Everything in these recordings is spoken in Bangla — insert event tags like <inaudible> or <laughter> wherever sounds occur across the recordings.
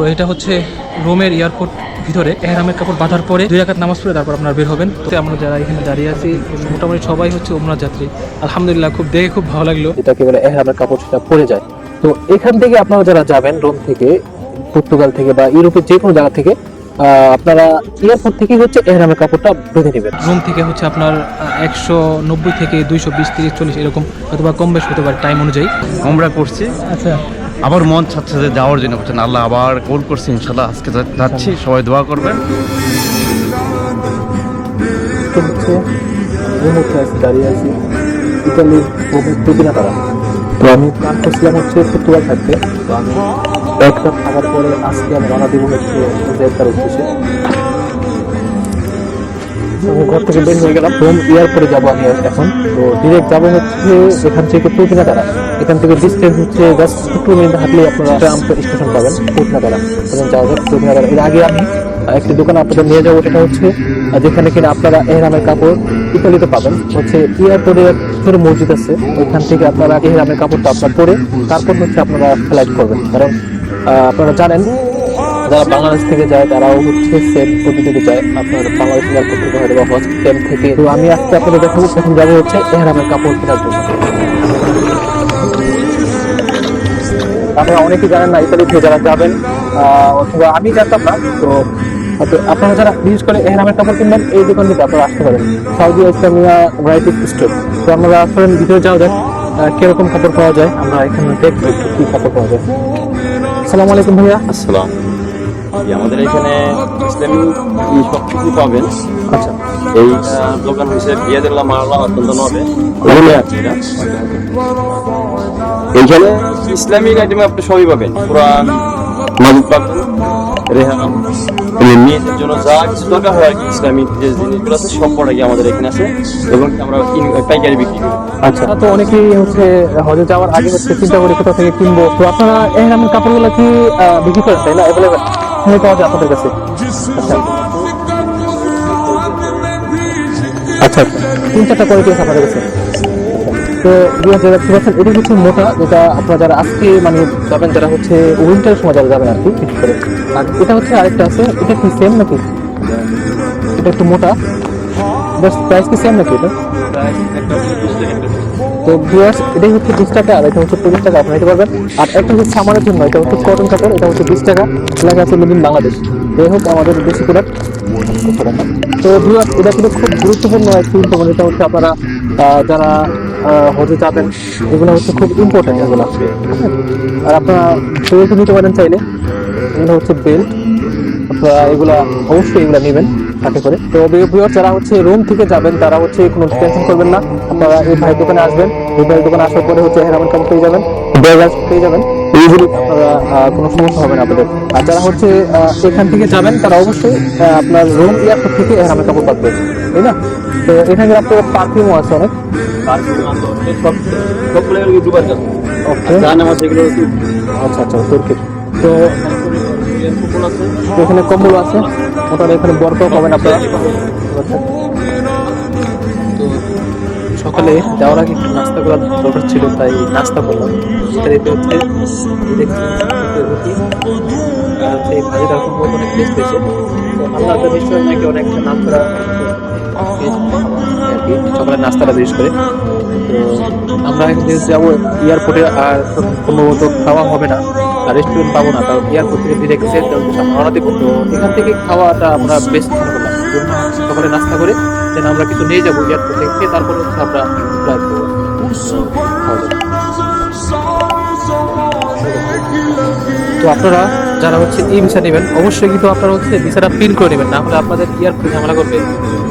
তো এটা হচ্ছে রোমের এয়ারপোর্ট ভিতরে এহরামের কাপড় বাঁধার পরে দুই রাকাত নামাজ পড়ে তারপর আপনার বের হবেন। তো আমরা যারা এখানে দাঁড়িয়ে আছি মোটামুটি সবাই হচ্ছে ওমরা যাত্রী। আলহামদুলিল্লাহ খুব দেখে খুব ভালো লাগল। এটাকে বলে এহরামের কাপড় সেটা পরে যায়। তো এখান থেকে আপনারা যারা যাবেন রোম থেকে পর্তুগাল থেকে বা ইউরোপের যে কোনো জায়গা থেকে আহ, আপনারা এয়ারপোর্ট থেকে হচ্ছে এহরামের কাপড়টা বেঁধে নেবেন। রুম থেকে হচ্ছে আপনার একশো নব্বই থেকে দুইশো বিশ থেকে চল্লিশ এরকম অথবা কম বেশ হতে পারে টাইম অনুযায়ী। আমরা করছি। আচ্ছা। আবার মন চাচ্ছে যে যাওয়ার জন্য। বলছেন, আল্লাহ আবার কল করছে, ইনশাল্লাহ আজকে যাচ্ছি, সবাই দোয়া করবেন। তো আমি প্ল্যান করছিলাম হচ্ছে পর্তুগাল থাকতে তো আমি থাকার পরে আজকে আমি রওনা দেবো হচ্ছে উদ্দেশ্যে। ঘর থেকে বের হয়ে গেলাম। রোম এয়ারপোর্টে যাব আমি এখন। তো ডিরেক্ট যাব হচ্ছে এখান থেকে পুতিনা তারা এখান থেকে ডিস্টেন্স হচ্ছে জাস্ট একটু মিনিট হাঁটলে আপনারা ট্রাম্প স্টেশন পাবেন তারা তখন যাওয়া যাক পুতিনা তারা এর আগে আমি একটি দোকান আপনাদের নিয়ে যাব, সেটা হচ্ছে যেখানে কিনা আপনারা এহরামের কাপড় ইতালিতে পাবেন। হচ্ছে এয়ারপোর্টে ছোট মসজিদ আছে। ওইখান থেকে আপনারা এহরামের কাপড়টা আপনার পরে, তারপর হচ্ছে আপনারা ফ্লাইট করবেন। কারণ আপনারা জানেন যারা বাংলাদেশ থেকে যায়, তারাও হচ্ছে সেম পদ্ধতিতে যায়। আপনার বাংলাদেশ এয়ারপোর্ট থেকে হয়তো বা হসপিটাল থেকে। তো আমি আজকে আপনাদের দেখাবো প্রথম যাব হচ্ছে এহরামের কাপড় কেনার জন্য। আপনারা অনেকেই জানেন না, ইতালি থেকে যারা যাবেন অথবা আমি জানতাম না, তো আপনারা যারা বিশেষ করে এহরামের কাপড় কিনবেন, এই দোকান থেকে আপনারা আসতে পারেন। সাউদি ইসলামিয়া ভ্যারাইটি স্টোর তো আমরা আসলে ভিতরে যাওয়া যাক কীরকম কাপড় পাওয়া যায়, আমরা এখানে দেখব কি কাপড় পাওয়া যায়। আসসালামু আলাইকুম ভাইয়া। আসসালাম। আমাদের এখানে ইসলামী সব কিছু পাবেন। আচ্ছা। এই দোকান হয়েছে বিয়াদুল্লাহ মারলা অত্যন্ত নবে। এইখানে ইসলামিক আইটেমে আপনি সবই পাবেন। কোরআন মাজিদ পাবেন রেহান মেয়েদের জন্য যা কিছু দরকার হয় আর কি ইসলামিক যে জিনিসগুলো আছে সব প্রোডাক্টই আমাদের এখানে আছে এবং আমরা পাইকারি বিক্রি করি। আচ্ছা। তো অনেকেই হচ্ছে হজে যাওয়ার আগে হচ্ছে চিন্তা করে কোথা থেকে কিনবো? তো আপনারা এহরামের কাপড়গুলো কি আহ, বিক্রি করেন? তাই না? অ্যাভেলেবেল পাওয়া যায় আপনাদের কাছে। আচ্ছা তিন চারটা কোয়ালিটি আছে আপনাদের কাছে। তো হাজার দেখতে পাচ্ছেন এটি হচ্ছে মোটা, যেটা আপনারা যারা আজকে মানে যাবেন, যারা হচ্ছে উইন্টারের সময় যারা যাবেন আর কি বিশেষ করে। আর এটা হচ্ছে আরেকটা আছে, এটা কি সেম নাকি? এটা একটু মোটা। জাস্ট প্রাইস কি সেম নাকি এটা? তো ভিউয়ার্স এটাই হচ্ছে বিশ টাকা, আর এটা হচ্ছে পঁচিশ টাকা আপনি নিতে পারবেন। আর একটা হচ্ছে সামারের জন্য, এটা হচ্ছে কটন কাপড় এটা হচ্ছে বিশ টাকা। লেখা আছে মেড বাংলাদেশ যাই হোক, আমাদের দেশি প্রোডাক্ট তো ভিউয়ার্স এটা কিন্তু খুব গুরুত্বপূর্ণ একটি ইনফরমেশন এটা হচ্ছে আপনারা যারা হজে যাবেন, এগুলো হচ্ছে খুব ইম্পর্টেন্ট এগুলো। আর আপনারা বেল্ট নিতে পারেন চাইলে। এগুলো হচ্ছে বেল্ট আপনারা এগুলা অবশ্যই এগুলা নেবেন সাথে করে। তো ভিউয়ার যারা হচ্ছে রুম থেকে যাবেন, তারা হচ্ছে কোনো টেনশন করবেন না। আপনারা এই ভাই দোকানে আসবেন। এই ভাই দোকানে আসার পরে হচ্ছে হেরামের কাপড় পেয়ে যাবেন। ব্যাগাজ পেয়ে যাবেন। ইজিলি আপনারা আহ, কোনো সমস্যা হবে না আপনাদের। আর যারা হচ্ছে আহ, এখান থেকে যাবেন তারা অবশ্যই আহ, আপনার রুম এয়ারপোর্ট থেকে হেরামের কাপড় পাবেন তাই না? তো এখানে আপনার পারফিউমও আছে অনেক। আচ্ছা আচ্ছা তুর্কি তো তো এখানে কম্বল আছে। মোটামুটি এখানে বরফও পাবেন আপনারা। সকালে যাওয়ার আগে একটু নাস্তা করার দরকার ছিল, তাই নাস্তা করলাম। দিতে হচ্ছে, এই ভাজিটা সম্ভবত অনেক টেস্ট হয়েছে। আল্লাহ নিশ্চয়ই নাকি অনেক নাম করা সকালে নাস্তাটা বিশেষ করে। তো আমরা যাব এয়ারপোর্টে আর সম্ভবত খাওয়া হবে না, আর রেস্টুরেন্ট পাবো না, কারণ এয়ারপোর্ট থেকে ডিরেক্ট রওনা দিব। তো এখান থেকে খাওয়াটা আমরা বেস্ট মনে করলাম। সকালে নাস্তা করে দেন আমরা কিছু নিয়ে যাব এয়ারপোর্ট থেকে তারপরে হচ্ছে আমরা ফ্লাইট করব। তো আপনারা যারা হচ্ছে এই ভিসা নেবেন, অবশ্যই কিন্তু আপনারা হচ্ছে ভিসাটা প্রিন্ট করে নেবেন, না হলে আপনাদের এয়ারপোর্টে ঝামেলা করবে।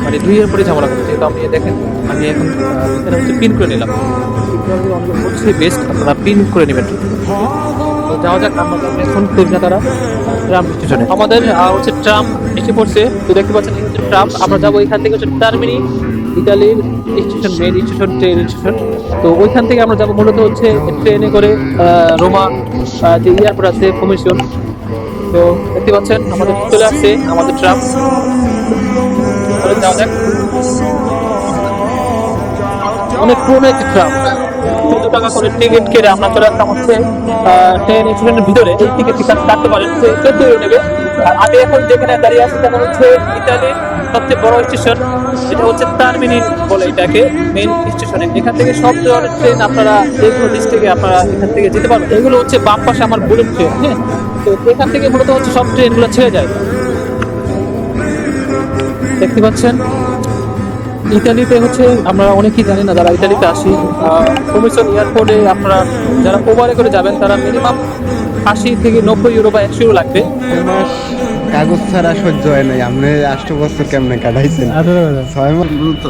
মানে দুই এয়ারপোর্টে ঝামেলা করবে, যেহেতু আপনি দেখেন, আমি এখন ভিসাটা হচ্ছে প্রিন্ট করে নিলাম। হচ্ছে বেস্ট আপনারা প্রিন্ট করে নেবেন। যাওয়া যাক, আমরা এখন কলকাতারা ট্রাম স্টেশনে আমাদের হচ্ছে ট্রাম এসে পড়ছে, তো দেখতে পাচ্ছেন ট্রাম আমরা যাব এখান থেকে হচ্ছে টার্মিনি ইতালির station main station train station তো ওইখান থেকে আমরা যাব মূলত হচ্ছে ট্রেনে করে রোমা যে এয়ারপোর্ট আছে কমিশন তো দেখতে পাচ্ছেন, আমাদের চলে আসছে আমাদের ট্রাম যাওয়া যাক। অনেক পুরোনো একটি ট্রাম টাকা করে টিকিট কেটে আমরা চলে আসলাম হচ্ছে ট্রেন স্টেশনের ভিতরে। এই টিকিটটি কাটতে পারেন চোদ্দ ইউরো নেবে আর আমি এখন যেখানে দাঁড়িয়ে আছি সেটা হচ্ছে ইতালির সবচেয়ে বড় স্টেশন এটা হচ্ছে টার্মিনি বলে এটাকে মেইন স্টেশনে এখান থেকে সব ধরনের ট্রেন আপনারা যে কোনো ডিস্ট্রিক্টে আপনারা এখান থেকে যেতে পারবেন। এগুলো হচ্ছে বাম পাশে আমার বুলেট ট্রেন হ্যাঁ? তো এখান থেকে মূলত হচ্ছে সব ট্রেনগুলো ছেড়ে যায়। দেখতে পাচ্ছেন? ইতালিতে হচ্ছে আমরা অনেকেই জানি না যারা ইতালিতে আসি। কমিশন এয়ারপোর্টে আপনারা যারা ওভারে করে যাবেন তারা মিনিমাম আশি থেকে নব্বই ইউরো বা একশো ইউরো লাগবে। কাগজ ছাড়া সহ্য হয় নাই। আপনি আষ্ট বছর কেমনে কাটাইছেন? ছয় মাস তো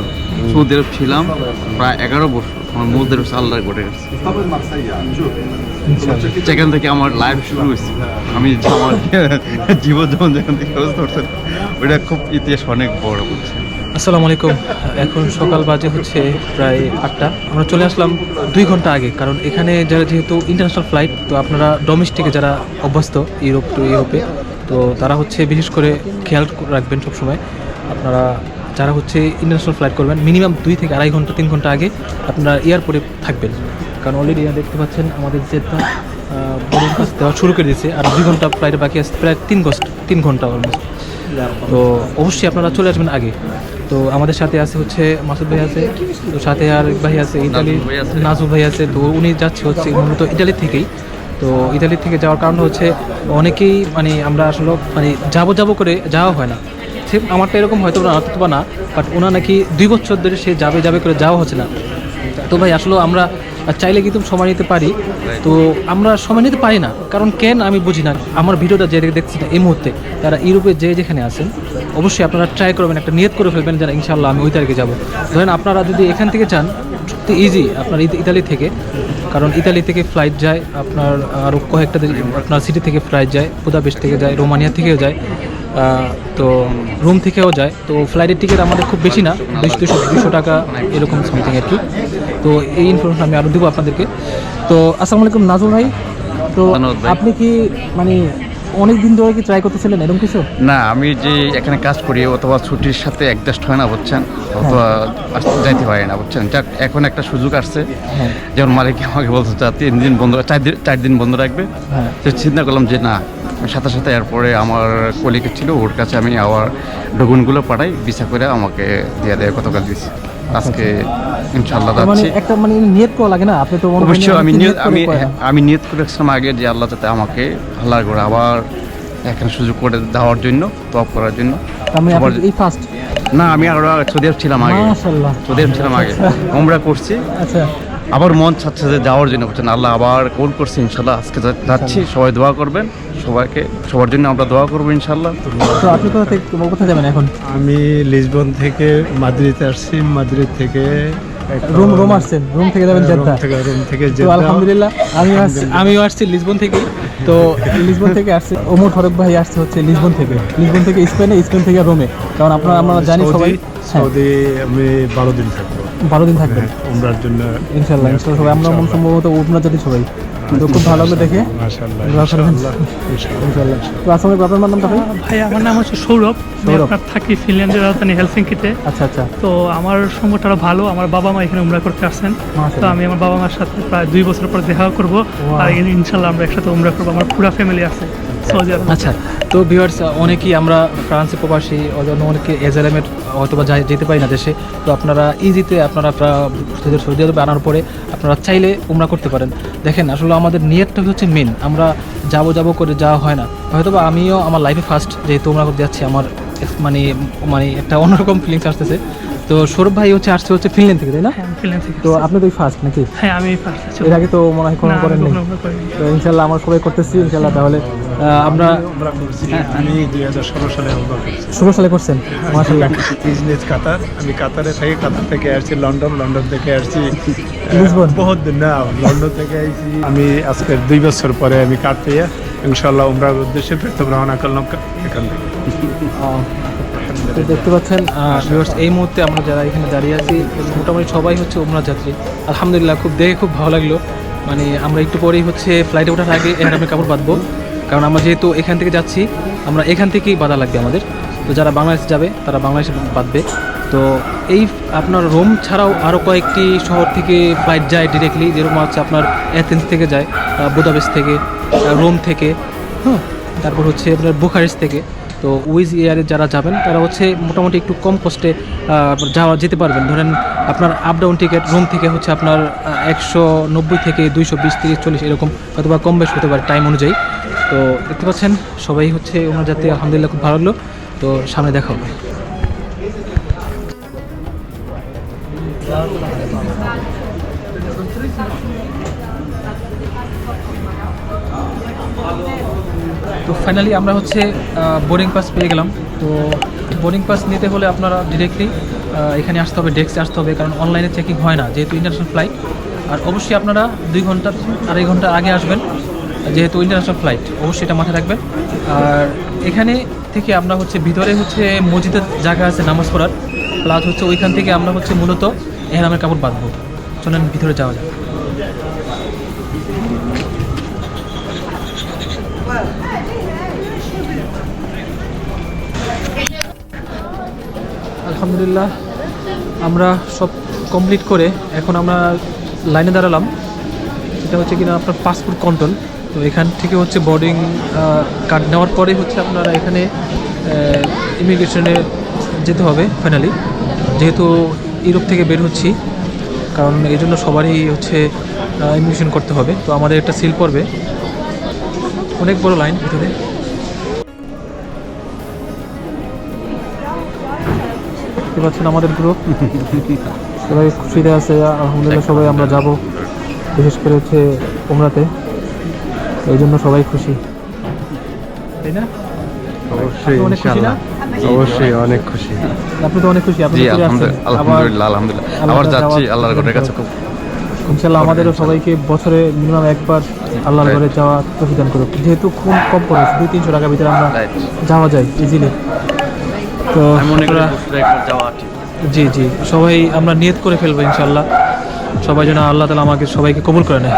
সৌদি আরব ছিলাম প্রায় এগারো বছর। আমার মধ্যে আল্লাহ ঘটে গেছে। সেখান থেকে আমার লাইফ শুরু হয়েছে। আমি আমার <laughs> জীবন যেমন যেখান থেকে খরচ করছেন ওইটা খুব ইতিহাস অনেক বড় বলছে আসসালামু আলাইকুম। এখন সকাল বাজে হচ্ছে প্রায় আটটা। আমরা চলে আসলাম দুই ঘণ্টা আগে, কারণ এখানে যারা যেহেতু ইন্টারন্যাশনাল ফ্লাইট তো আপনারা ডোমেস্টিকে যারা অভ্যস্ত ইউরোপ টু ইউরোপে তো তারা হচ্ছে বিশেষ করে খেয়াল রাখবেন সবসময়, আপনারা যারা হচ্ছে ইন্টারন্যাশনাল ফ্লাইট করবেন মিনিমাম দুই থেকে আড়াই ঘণ্টা, তিন ঘণ্টা আগে আপনারা এয়ারপোর্টে থাকবেন। কারণ অলরেডি দেখতে পাচ্ছেন আমাদের পাস দেওয়া শুরু করে দিয়েছে, আর দুই ঘণ্টা ফ্লাইটে বাকি আছে প্রায় তিন ঘণ্টা তিন ঘণ্টা অলমোস্ট তো অবশ্যই আপনারা চলে আসবেন আগে। তো আমাদের সাথে আছে হচ্ছে মাসুদ ভাই আছে তো সাথে আর ভাই আছে ইতালি। নাজু ভাই আছে। তো উনি যাচ্ছে হচ্ছে মূলত ইতালি থেকেই। তো ইতালি থেকে যাওয়ার কারণ হচ্ছে অনেকেই মানে আমরা আসলে মানে যাব যাব করে যাওয়া হয় না। সে আমারটা এরকম হয়তো না হয়তো বা না বাট ওনা নাকি দুই বছর ধরে সে যাবে যাবে করে যাওয়া হচ্ছে না। তো ভাই আসলে আমরা চাইলে কিন্তু সময় নিতে পারি। তো আমরা সময় নিতে পারি না। কারণ কেন আমি বুঝি না। আমার ভিডিওটা যে দেখছি না এই মুহূর্তে, তারা ইউরোপে যে যেখানে আছেন, অবশ্যই আপনারা ট্রাই করবেন, একটা নিয়ত করে ফেলবেন যেন ইনশাল্লাহ আমি ওই তারিখে যাব। ধরেন আপনারা যদি এখান থেকে যান, সত্যি ইজি আপনার ইতালি থেকে। কারণ ইতালি থেকে ফ্লাইট যায়, আপনার আরও কয়েকটা আপনার সিটি থেকে ফ্লাইট যায় বুদাপেস্ট থেকে যায় রোমানিয়া থেকেও যায়। তো রুম থেকেও যায়। তো ফ্লাইটের টিকিট আমাদের খুব বেশি না দুশো দুশো টাকা এরকম সামথিং আর কি। তো এই ইনফরমেশন আমি আরও দেবো আপনাদেরকে। তো আসসালামু আলাইকুম নাজুল ভাই। তো আপনি কি মানে অনেক দিন ধরে কি ট্রাই করতেছিলেন এরকম কিছু? না আমি যে এখানে কাজ করি অথবা ছুটির সাথে অ্যাডজাস্ট হয় না বুঝছেন? অথবা যাইতে পারি না বুঝছেন? যাক এখন একটা সুযোগ আসছে। হ্যাঁ। যেমন মালিক আমাকে বলছে যা তিন দিন বন্ধ চার দিন চার দিন বন্ধ রাখবে? হ্যাঁ। তো চিন্তা করলাম যে না। সাথে সাথে এরপরে আমার কলিগ ছিল ওর কাছে আমি আবার ডকুমেন্টগুলো পাঠাই ভিসা করে আমাকে দিয়ে দেয় গতকাল দিয়েছি। আজকে ইনশাল্লাহ মানে যাচ্ছি। একটা মানে নিয়ত করা লাগে না? আপনি তো অবশ্যই আমি নিয়ত আমি আমি নিয়ত করে রাখছিলাম আগে যে আল্লাহ যাতে আমাকে আল্লাহ করে আবার এখানে সুযোগ করে দেওয়ার জন্য তপ করার জন্য। এই ফার্স্ট না আমি আরও সৌদি আরব ছিলাম আগে। সৌদি আরব ছিলাম আগে। আমরা করছি। আচ্ছা। আবার মন চাচ্ছে যে যাওয়ার জন্য। বলছেন আল্লাহ আবার কল করছে ইনশাল্লাহ আজকে যাচ্ছি। সবাই দোয়া করবেন। সবাইকে সবার জন্য আমরা দোয়া করব ইনশাল্লাহ তো আপনি কোথা থেকে কোথায় যাবেন এখন? আমি লিসবন থেকে মাদ্রিদ আসছি মাদ্রিদ থেকে রুম রুম আসছেন রুম থেকে যাবেন জেদ্দা? থেকে রুম থেকে জেদ্দা। আলহামদুলিল্লাহ আমি আসছি- আমিও আসছি লিসবন থেকে তো লিসবন থেকে আসছি ওমর হরক ভাই আসছে হচ্ছে লিসবন থেকে। লিসবন থেকে স্পেনে স্পেন থেকে রোমে। কারণ আপনারা আমরা জানি সবাই হ্যাঁ। সৌদি আমি বারো দিন থাকব। বারো দিন থাকবেন। উমরার জন্য ইনশাল্লাহ ইনশাল্লাহ সবাই আমরা মন সম্ভবত ওপনার জাতি সবাই। তো খুব ভালো হবে দেখে। তো আসলে আপনার নাম ভাই? ভাই আমার নাম হচ্ছে সৌরভ। আপনার থাকি ফিনল্যান্ডের রাজধানী হেলসিঙ্কিতে। আচ্ছা আচ্ছা। তো আমার সঙ্গটা আরও ভালো আমার বাবা মা এখানে উমরা করতে আসছেন। তো আমি আমার বাবা মার সাথে প্রায় দুই বছর পর দেখা করব। আর ইনশাল্লাহ আমরা একসাথে উমরা করব। আমার পুরা ফ্যামিলি আছে। আচ্ছা তো ভিউয়ার্স অনেকেই আমরা ফ্রান্সে প্রবাসী অজন্য অনেকে এজারেমের হয়তো বা যেতে পারি না দেশে। তো আপনারা ইজিতে আপনারা সৌদি আরবে আনার পরে আপনারা চাইলে উমরা করতে পারেন। দেখেন, আসলে আমাদের নিয়তটা হচ্ছে মেন আমরা যাব যাব করে যাওয়া হয় না। হয়তো বা আমিও আমার লাইফে ফার্স্ট যেহেতু উমরা করতে যাচ্ছি, আমার মানে মানে একটা অন্যরকম ফিলিংস আসতেছে। তো সৌরভ ভাই হচ্ছে আসছে হচ্ছে ফিনল্যান্ড থেকে তাই না? হ্যাঁ, ফিনল্যান্ড থেকে তো আপনি তো ফার্স্ট নাকি? হ্যাঁ আমি ফার্স্ট এর আগে তো মনে হয় কোনো করেন। নাই। তো ইনশাল্লাহ আমরা সবাই করতেছি ইনশাল্লাহ তাহলে আমরা আমি দুই হাজার ষোলো সালে ষোলো সালে করছেন? মাসাল্লাহ বিজনেস কাতার আমি কাতারে থেকে কাতার থেকে আসছি লন্ডন লন্ডন থেকে আসছি। লিসবন। বহুত দিন না লন্ডন থেকে আসছি আমি আজকের দুই বছর পরে আমি কাট পেয়ে ইনশাল্লাহ উমরার উদ্দেশ্যে প্রথম রওনা করলাম এখান থেকে। তো দেখতে পাচ্ছেন viewers, এই মুহূর্তে আমরা যারা এখানে দাঁড়িয়ে আছি মোটামুটি সবাই হচ্ছে উমরা যাত্রী। আলহামদুলিল্লাহ খুব দেখে খুব ভালো লাগল। মানে আমরা একটু পরেই হচ্ছে ফ্লাইটে ওঠার আগে আমি কাপড় বাঁধবো। কারণ আমরা যেহেতু এখান থেকে যাচ্ছি আমরা এখান থেকেই বাঁধা লাগবে আমাদের। তো যারা বাংলাদেশ যাবে তারা বাংলাদেশে বাঁধবে। তো এই আপনার রোম ছাড়াও আরও কয়েকটি শহর থেকে ফ্লাইট যায় ডিরেক্টলি যেরকম হচ্ছে আপনার অ্যাথেন্স থেকে যায় আহ, থেকে রোম থেকে হ্যাঁ তারপর হচ্ছে আপনার বুখারেস্ট থেকে। তো উইজ এয়ারে যারা যাবেন, তারা হচ্ছে মোটামুটি একটু কম কস্টে যাওয়া যেতে পারবেন। ধরেন আপনার আপ ডাউন টিকিট রুম থেকে হচ্ছে আপনার একশো নব্বই থেকে দুইশো বিশ থেকে চল্লিশ এরকম, অথবা কম বেশ হতে পারে টাইম অনুযায়ী। তো দেখতে পাচ্ছেন, সবাই হচ্ছে ওনার যাতে আলহামদুলিল্লাহ খুব ভালো লাগল তো সামনে দেখা হবে। তো ফাইনালি আমরা হচ্ছে বোর্ডিং পাস পেয়ে গেলাম। তো বোর্ডিং পাস নিতে হলে আপনারা ডিরেক্টলি এখানে আসতে হবে ডেস্কে আসতে হবে, কারণ অনলাইনে চেকিং হয় না, যেহেতু ইন্টারন্যাশনাল ফ্লাইট আর অবশ্যই আপনারা দুই ঘণ্টা, আড়াই ঘণ্টা আগে আসবেন, যেহেতু ইন্টারন্যাশনাল ফ্লাইট অবশ্যই এটা মাথায় রাখবেন। আর এখানে থেকে আমরা হচ্ছে, ভিতরে হচ্ছে মসজিদের জায়গা আছে নামাজ পড়ার। প্লাস হচ্ছে ওইখান থেকে আমরা হচ্ছে মূলত এহরামের কাপড় বাঁধবো। চলেন ভিতরে যাওয়া যায় আলহামদুলিল্লাহ, আমরা সব কমপ্লিট করে এখন আমরা লাইনে দাঁড়ালাম। এটা হচ্ছে কিনা আপনার পাসপোর্ট কন্ট্রোল তো এখান থেকে হচ্ছে বোর্ডিং কার্ড নেওয়ার পরে হচ্ছে আপনারা এখানে ইমিগ্রেশনে যেতে হবে ফাইনালি যেহেতু ইউরোপ থেকে বের হচ্ছি, কারণ এই জন্য সবারই হচ্ছে ইমিগ্রেশন করতে হবে। তো আমাদের একটা সিল পড়বে। অনেক বড় লাইন ভিতরে। দেখতে পাচ্ছেন আমাদের গ্রুপ সবাই খুশিতে আছে আলহামদুলিল্লাহ সবাই আমরা যাব বিশেষ করে হচ্ছে উমরাতে। এই জন্য সবাই খুশি। তাই না? অবশ্যই আপনি অনেক খুশি না? অবশ্যই অনেক খুশি। আপনি তো অনেক খুশি আপনি জি তো ঘুরে আসছেন। আলহামদুলিল্লাহ আলহামদুলিল্লাহ আলহামদুলিল্লাহ। আবার যাচ্ছি আল্লাহর ঘরের কাছে খুব। ইনশাল্লাহ আমাদেরও সবাইকে বছরে মিনিমাম একবার আল্লাহর ঘরে যাওয়া প্রতিদান করুক। যেহেতু খুব কম খরচ দুই তিনশো টাকার ভিতরে আমরা যাওয়া যায় ইজিলি তো জি জি। সবাই আমরা নিয়ত করে ফেলব ইনশাল্লাহ সবাই যেন আল্লাহ তালা আমাকে সবাইকে কবুল করে নেয়।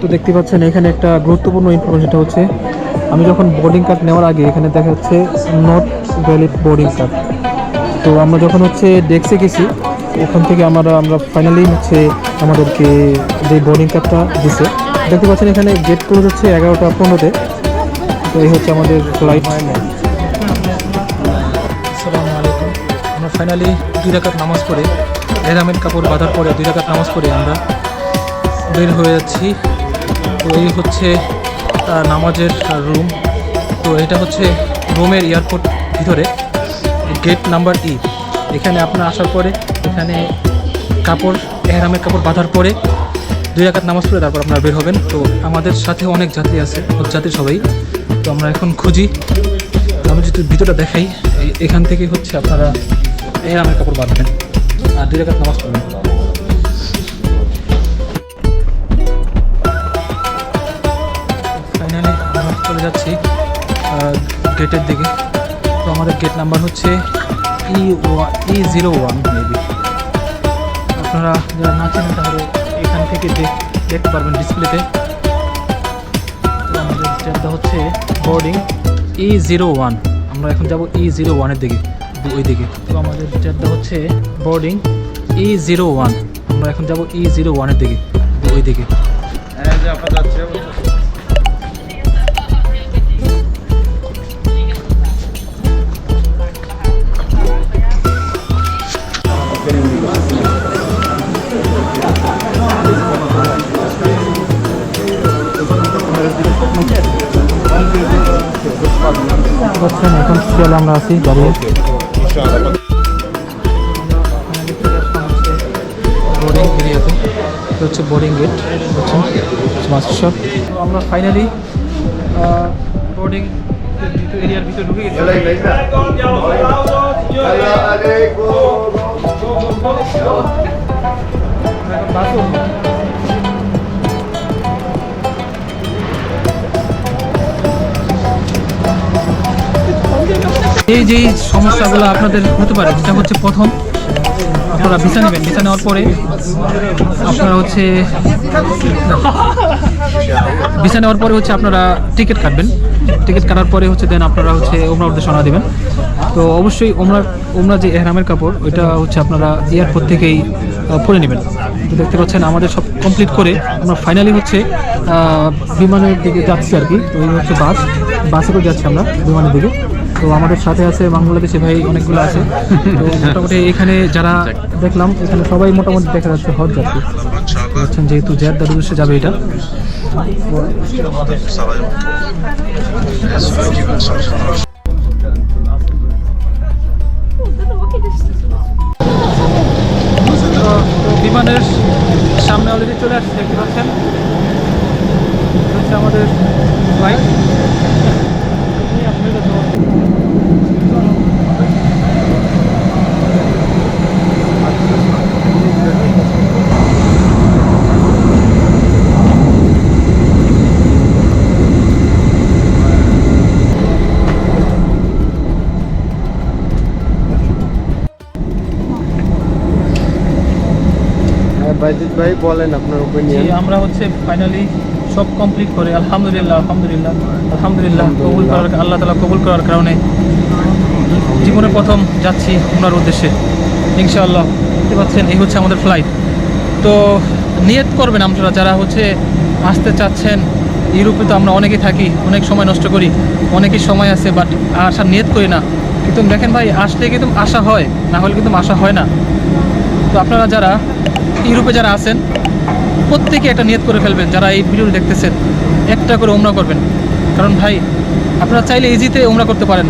তো দেখতে পাচ্ছেন এখানে একটা গুরুত্বপূর্ণ ইনফরমেশনটা হচ্ছে আমি যখন বোর্ডিং কার্ড নেওয়ার আগে এখানে দেখা যাচ্ছে নট ভ্যালিড বোর্ডিং কার্ড তো আমরা যখন হচ্ছে ডেস্কে গেছি ওখান থেকে আমরা আমরা ফাইনালি হচ্ছে আমাদেরকে যে বোর্ডিং কার্ডটা দিছে দেখতে পাচ্ছেন এখানে গেট ক্লোজ হচ্ছে এগারোটা পনেরোতে। তো এই হচ্ছে আমাদের ফ্লাইট আসসালামু আলাইকুম। আমরা ফাইনালি দুই রাকাত নামাজ পড়ে এরামের কাপড় বাঁধার পরে দুই রাকাত নামাজ পড়ে আমরা বের হয়ে যাচ্ছি। তো এই হচ্ছে নামাজের রুম তো এটা হচ্ছে রোমের এয়ারপোর্ট ভিতরে গেট নাম্বার ই এখানে আপনার আসার পরে এখানে কাপড় এহরামের কাপড় বাঁধার পরে দুই রাকাত নামাজ পড়ে তারপর আপনারা বের হবেন। তো আমাদের সাথে অনেক যাত্রী আছে যাত্রী সবাই। তো আমরা এখন খুঁজি। আমি যদি ভিতরটা দেখাই এখান থেকে হচ্ছে আপনারা এহরামের কাপড় বাঁধবেন। আর দুই রাকাত নামাজ পড়বেন। ফাইনালি আমরা চলে যাচ্ছি গেটের দিকে। তো আমাদের গেট নাম্বার হচ্ছে E one E zero one maybe আপনারা যারা না তাহলে এখান থেকে দেখ- দেখতে পারবেন ডিসপ্লেতে তো আমাদের হচ্ছে বোর্ডিং ই জিরো ওয়ান আমরা এখন যাব ই জিরো ওয়ানের দিকে ওই দিকে। তো আমাদের ট্রেনটা হচ্ছে বোর্ডিং ই জিরো ওয়ান আমরা এখন যাব ই জিরো ওয়ানের দিকে। ওই দিকে পাচ্ছেন এখন শিয়ালে আমরা আছি দাঁড়িয়ে বোর্ডিং এরিয়াতে এটা হচ্ছে বোর্ডিং গেট বুঝছেন? মাস্টার আমরা ফাইনালি বোর্ডিং এরিয়ার ভিতরে ঢুকে গেছি। এই যে সমস্যাগুলো আপনাদের হতে পারে, যেটা হচ্ছে প্রথম, আপনারা ভিসা নেবেন। ভিসা নেওয়ার পরে আপনারা হচ্ছে ভিসা নেওয়ার পরে হচ্ছে আপনারা টিকিট কাটবেন। টিকিট কাটার পরে হচ্ছে দেন আপনারা হচ্ছে ওমরা উদ্দেশ্যে রওনা দেবেন। তো অবশ্যই ওমরা ওমরা যে এহরামের কাপড়, ওইটা হচ্ছে আপনারা এয়ারপোর্ট থেকেই পরে নেবেন। তো দেখতে পাচ্ছেন আমাদের সব কমপ্লিট করে আমরা ফাইনালি হচ্ছে বিমানের দিকে যাচ্ছি আর কি। তো হচ্ছে বাস। বাসে করে যাচ্ছি আমরা বিমানের দিকে। তো আমাদের সাথে আছে বাংলাদেশি ভাই অনেকগুলো আছে। তো মোটামুটি এখানে যারা দেখলাম, এখানে সবাই মোটামুটি দেখা যাচ্ছে হজ যাত্রী বুঝছেন যেহেতু জেদ্দার উদ্দেশ্যে যাবে এটা। বিমানের সামনে অলরেডি চলে আসছে, দেখতে পাচ্ছেন। আমাদের ফ্লাইট ভাই বলেন আপনার ওপিনিয়ন আমরা হচ্ছে ফাইনালি সব কমপ্লিট করে আলহামদুলিল্লাহ আলহামদুলিল্লাহ আলহামদুলিল্লাহ কবুল করার আল্লাহ তালা কবুল করার কারণে জীবনে প্রথম যাচ্ছি ওনার উদ্দেশ্যে। ইনশাআল্লাহ দেখতে পাচ্ছেন এই হচ্ছে আমাদের ফ্লাইট তো নিয়ত করবেন আপনারা যারা হচ্ছে আসতে চাচ্ছেন ইউরোপে তো আমরা অনেকেই থাকি অনেক সময় নষ্ট করি অনেকই সময় আছে বাট আসার নিয়ত করি না। কিন্তু দেখেন ভাই আসলে কিন্তু আশা হয় না হলে কিন্তু আশা হয় না। তো আপনারা যারা ইউরোপে যারা আছেন, প্রত্যেকে একটা নিয়ত করে ফেলবেন, যারা এই ভিডিও দেখতেছেন, একটা করে ওমরা করবেন। কারণ ভাই, আপনারা চাইলে ইজিতে ওমরা করতে পারেন।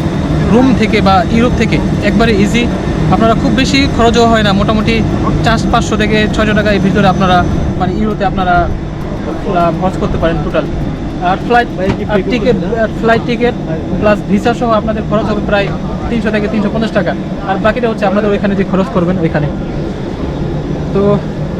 রুম থেকে বা ইউরোপ থেকে একবারে ইজি আপনারা খুব বেশি খরচও হয় না, মোটামুটি চার, পাঁচশো থেকে ছয়শো টাকা এই ভিতরে আপনারা মানে ইউরোতে আপনারা খরচ করতে পারেন টোটাল আর flight ticket flight ticket plus visa সহ আপনাদের খরচ হবে প্রায় তিনশো থেকে তিনশো পঞ্চাশ টাকা। আর বাকিটা হচ্ছে আপনাদের ওইখানে যে খরচ করবেন, ওইখানে। তো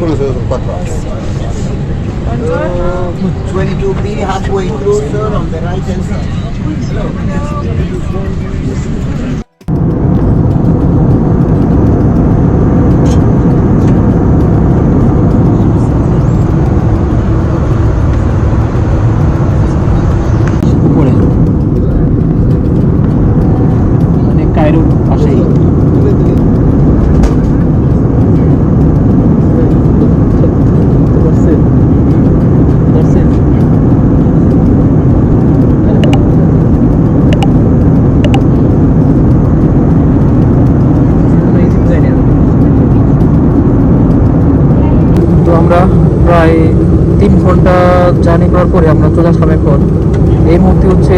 was going 22 B halfway through, sir, on the right hand side. Journey করার পরে আমরা চলে আসলাম এখন। এই মুহূর্তে হচ্ছে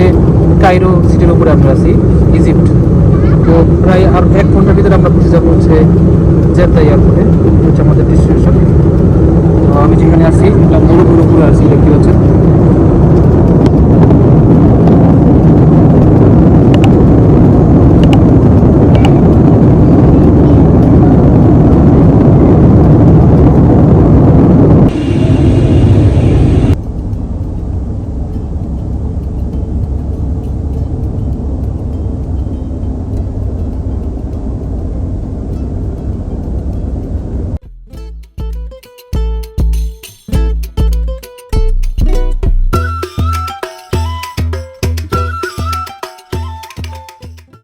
কাইরো সিটির উপরে আমরা আছি, ইজিপ্ট। তো প্রায় আর এক ঘণ্টার ভিতরে আমরা পৌঁছে যাব হচ্ছে জেদ্দা এয়ারপোর্টে, হচ্ছে আমাদের ডেস্টিনেশন আমি যেখানে আসি এটা উপরে আসি আছি, দেখতে